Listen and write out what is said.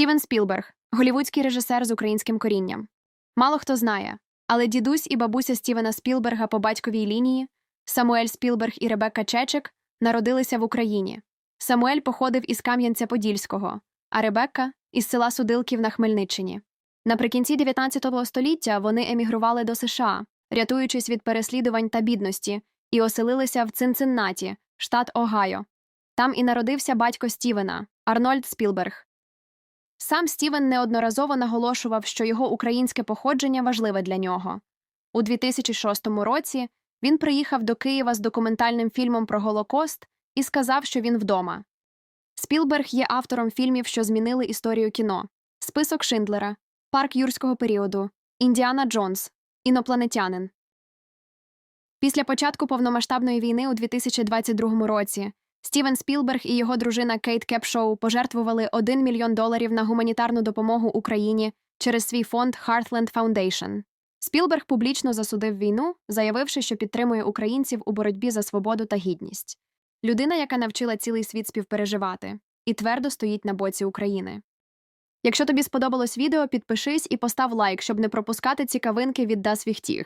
Стівен Спілберг голівудський режисер з українським корінням. Мало хто знає, але дідусь і бабуся Стівена Спілберга по батьковій лінії Самуель Спілберг і Ребекка Чечек народилися в Україні. Самуель походив із Кам'янця-Подільського, а Ребекка із села Судилків на Хмельниччині. Наприкінці 19 століття вони емігрували до США, рятуючись від переслідувань та бідності, і оселилися в Цинциннаті, штат Огайо. Там і народився батько Стівена Арнольд Спілберг. Сам Стівен неодноразово наголошував, що його українське походження важливе для нього. У 2006 році він приїхав до Києва з документальним фільмом про Голокост і сказав, що він вдома. Спілберг є автором фільмів, що змінили історію кіно: Список Шиндлера, Парк юрського періоду, Індіана Джонс, Інопланетянин. Після початку повномасштабної війни у 2022 році Стівен Спілберг і його дружина Кейт Кепшоу пожертвували 1 мільйон доларів на гуманітарну допомогу Україні через свій фонд Heartland Foundation. Спілберг публічно засудив війну, заявивши, що підтримує українців у боротьбі за свободу та гідність. Людина, яка навчила цілий світ співпереживати, і твердо стоїть на боці України. Якщо тобі сподобалось відео, підпишись і постав лайк, щоб не пропускати цікавинки від Das.